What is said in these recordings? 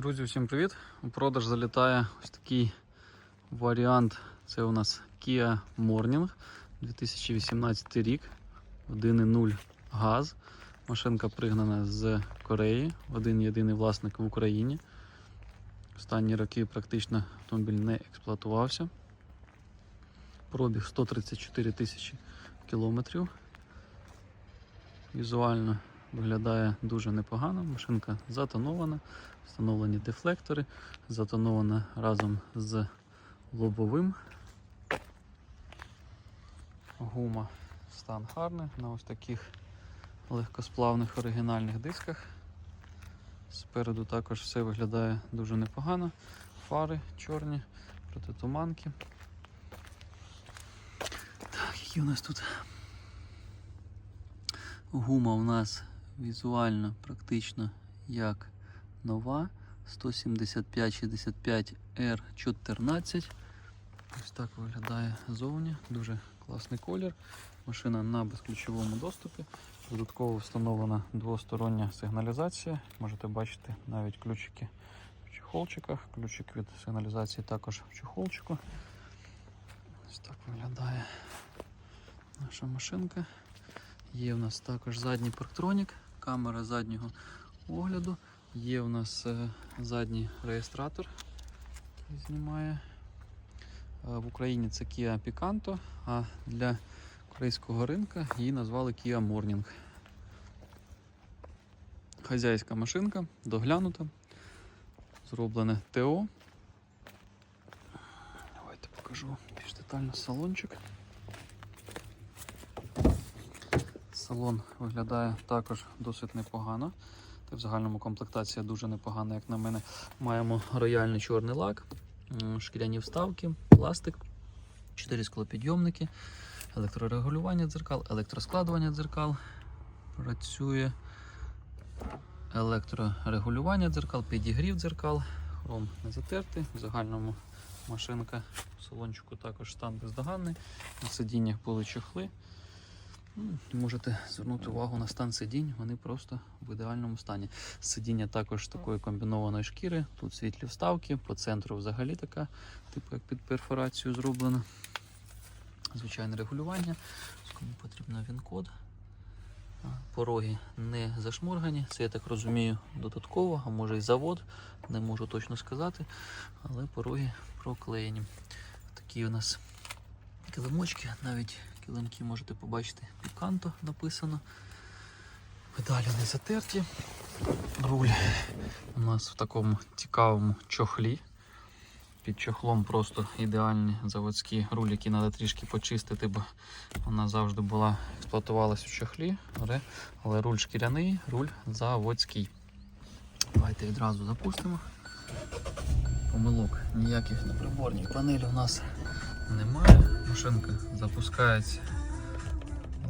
Друзі, всім привіт! У продаж залітає ось такий варіант. Це у нас Kia Morning 2018 рік, 1.0 газ. Машинка пригнана з Кореї, один єдиний власник в Україні. Останні роки практично автомобіль не експлуатувався. Пробіг 134 тисячі кілометрів. Візуально виглядає дуже непогано. Машинка затонована, встановлені дефлектори, затонована разом з лобовим. Гума стан гарний на ось таких легкосплавних оригінальних дисках. Спереду також все виглядає дуже непогано. Фари чорні, протитуманки. Так, які у нас тут гума у нас візуально практично як нова 175-65 R14. Ось так виглядає зовні. Дуже класний колір. Машина на безключовому доступі. Додатково встановлена двостороння сигналізація. Можете бачити навіть ключики в чехолчиках. Ключик від сигналізації також в чехолчику. Ось так виглядає наша машинка. Є в нас також задній парктронік, камера заднього огляду. Є в нас е, задній реєстратор, який знімає. Е, В Україні це Kia Picanto, а для корейського ринку її назвали Kia Morning. Хазяйська машинка, доглянута, зроблене ТО. Давайте покажу більш детально салончик. Салон виглядає також досить непогано. Та в загальному комплектація дуже непогана, як на мене. Маємо рояльний чорний лак, шкіряні вставки, пластик, 4 склопідйомники, електрорегулювання дзеркал, електроскладування дзеркал. Працює електрорегулювання дзеркал, підігрів дзеркал, хром не затертий. В загальному машинка в салончику також стан бездоганний. На сидіннях були чохли. Можете звернути увагу на стан сидінь, вони просто в ідеальному стані. Сидіння також такої комбінованої шкіри. Тут світлі вставки, по центру взагалі така, типу як під перфорацію зроблена. Звичайне регулювання. Кому потрібно він-код. Пороги не зашморгані. Це я так розумію додатково, а може і завод, не можу точно сказати. Але пороги проклеєні. Такі у нас килимочки, навіть килимки можете побачити піканто написано. Педалі не затерті. Руль у нас в такому цікавому чохлі. Під чохлом просто ідеальні заводські руль, які треба трішки почистити, бо вона завжди була експлуатувалась у чохлі, але, руль шкіряний, руль заводський. Давайте відразу запустимо. Помилок ніяких на приборній панелі у нас немає. Машинка запускається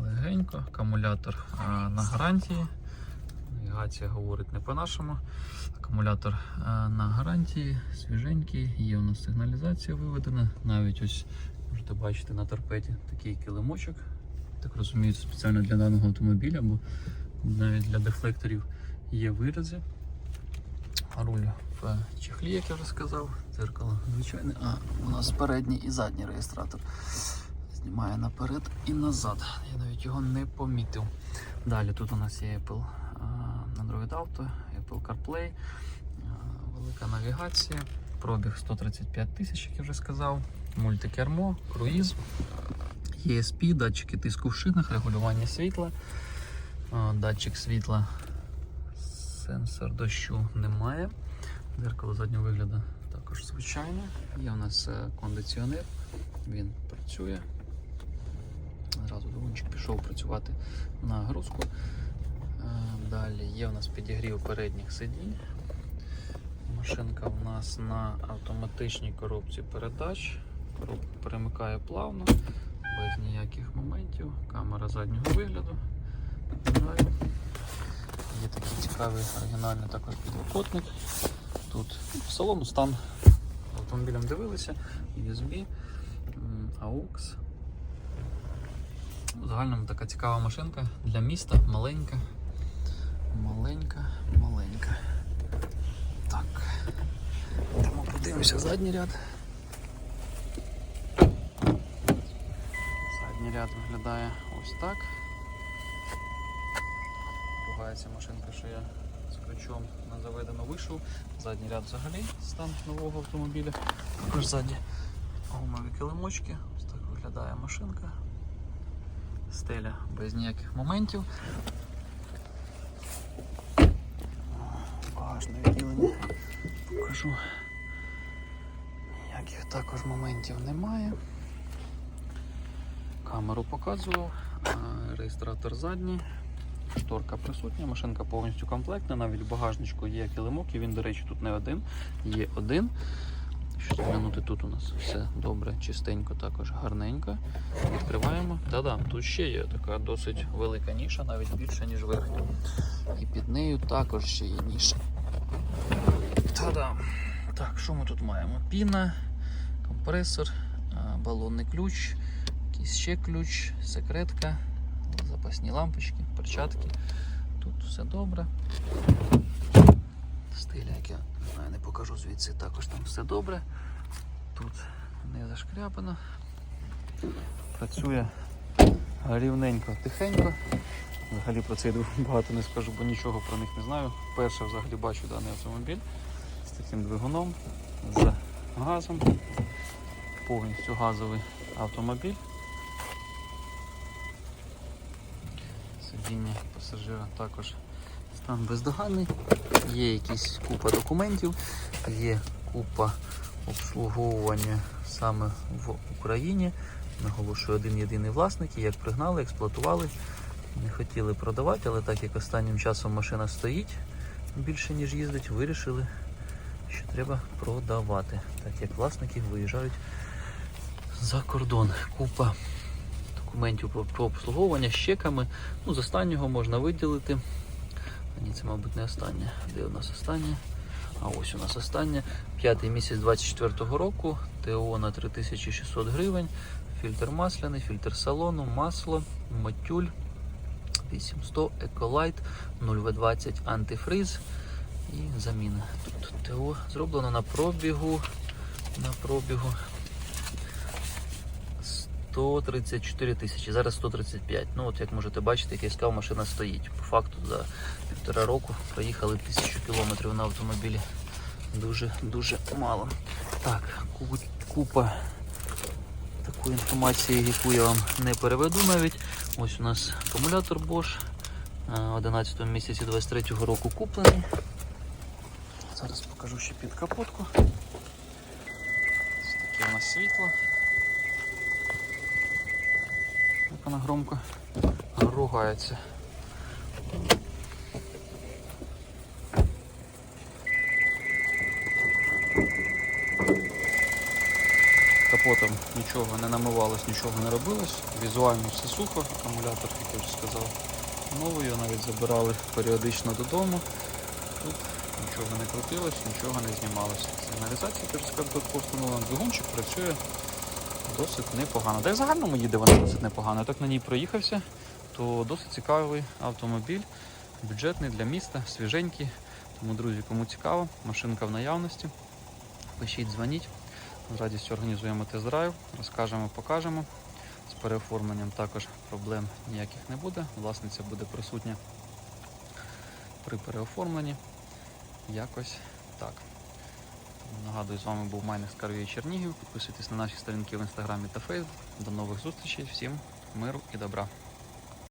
легенько, акумулятор а, на гарантії. Навігація говорить не по-нашому. Акумулятор а, на гарантії, свіженький, є у нас сигналізація виведена. Навіть ось можете бачити на торпеді такий килимочок. Так розумію, спеціально для даного автомобіля, бо навіть для дефлекторів є вирази. Руль в чехлі, як я вже сказав, дзеркало звичайне, а у нас передній і задній реєстратор. Знімає наперед і назад. Я навіть його не помітив. Далі тут у нас є Apple Android Auto, Apple CarPlay, велика навігація, пробіг 135 тисяч, як я вже сказав, мультикермо, круїз, ESP, датчики тиску в шинах, регулювання світла, датчик світла, сенсор дощу немає. Дзеркало заднього вигляду також звичайне. Є у нас е, кондиціонер, він працює. Зразу двигунчик пішов працювати на грузку. Е, Далі є у нас підігрів передніх сидінь. Машинка у нас на автоматичній коробці передач. Коробка перемикає плавно, без ніяких моментів. Камера заднього вигляду. Є такий цікавий оригінальний також підлокотник. Тут в салону стан автомобілем дивилися, USB, AUX. В загальному така цікава машинка для міста, маленька. Маленька, маленька. Так. Дивлюся задній ряд. Задній ряд виглядає ось так. Ругається машинка, що я з ключом на заведено вийшов. Задній ряд взагалі стан нового автомобіля. Також ззаді гумові килимочки. Ось так виглядає машинка. Стеля без ніяких моментів. Багажне відділення покажу. Ніяких також моментів немає. Камеру показував, реєстратор задній, шторка присутня, машинка повністю комплектна, навіть в багажничку є килимок, і він, до речі, тут не один, є один. Що заглянути тут у нас все добре, чистенько, також гарненько. Відкриваємо. Та-да, тут ще є така досить велика ніша, навіть більша, ніж верхня. І під нею також ще є ніша. Та-да. Так, що ми тут маємо? Піна, компресор, балонний ключ, якийсь ще ключ, секретка, запасні лампочки, перчатки. Тут все добре. Стиля, як я не знаю, не покажу звідси, також там все добре. Тут не зашкряпано. Працює рівненько, тихенько. Взагалі про цей двигун багато не скажу, бо нічого про них не знаю. Перше взагалі бачу даний автомобіль з таким двигуном, з газом. Повністю газовий автомобіль. Сидіння пасажира також стан бездоганний. Є якісь купа документів, є купа обслуговування саме в Україні. Наголошую, один єдиний власник, і як пригнали, експлуатували, не хотіли продавати, але так як останнім часом машина стоїть більше ніж їздить, вирішили, що треба продавати, так як власники виїжджають за кордон. Купа документів про, обслуговування з чеками. Ну, з останнього можна виділити. А ні, це, мабуть, не останнє. Де у нас останнє? А ось у нас останнє. П'ятий місяць 24-го року. ТО на 3600 гривень. Фільтр масляний, фільтр салону, масло, матюль 800, Еколайт, 0В20 антифриз і заміна. Тут ТО зроблено на пробігу. На пробігу 134 тисячі, зараз 135. Ну от як можете бачити, київська машина стоїть. По факту за півтора року проїхали тисячу кілометрів на автомобілі. Дуже дуже мало. Так, купа такої інформації, яку я вам не переведу навіть. Ось у нас акумулятор Bosch. е, 11 місяці 23 року куплений. Зараз покажу ще під капотку. Ось таке у нас світло. Як вона громко ругається. Капотом нічого не намивалось, нічого не робилось. Візуально все сухо, акумулятор, як я вже сказав, новий, навіть забирали періодично додому. Тут нічого не крутилось, нічого не знімалося. Сигналізація теж сказав, встановлена. Двигунчик працює досить непогано. Та й в загальному їде вона досить непогано. Я так на ній проїхався, то досить цікавий автомобіль, бюджетний для міста, свіженький. Тому, друзі, кому цікаво, машинка в наявності. Пишіть, дзвоніть. З радістю організуємо тест-драйв, розкажемо, покажемо. З переоформленням також проблем ніяких не буде. Власниця буде присутня при переоформленні. Якось так. Нагадую, з вами був Майнер Скарвій Чернігів. Підписуйтесь на наші сторінки в інстаграмі та фейсбук. До нових зустрічей. Всім миру і добра.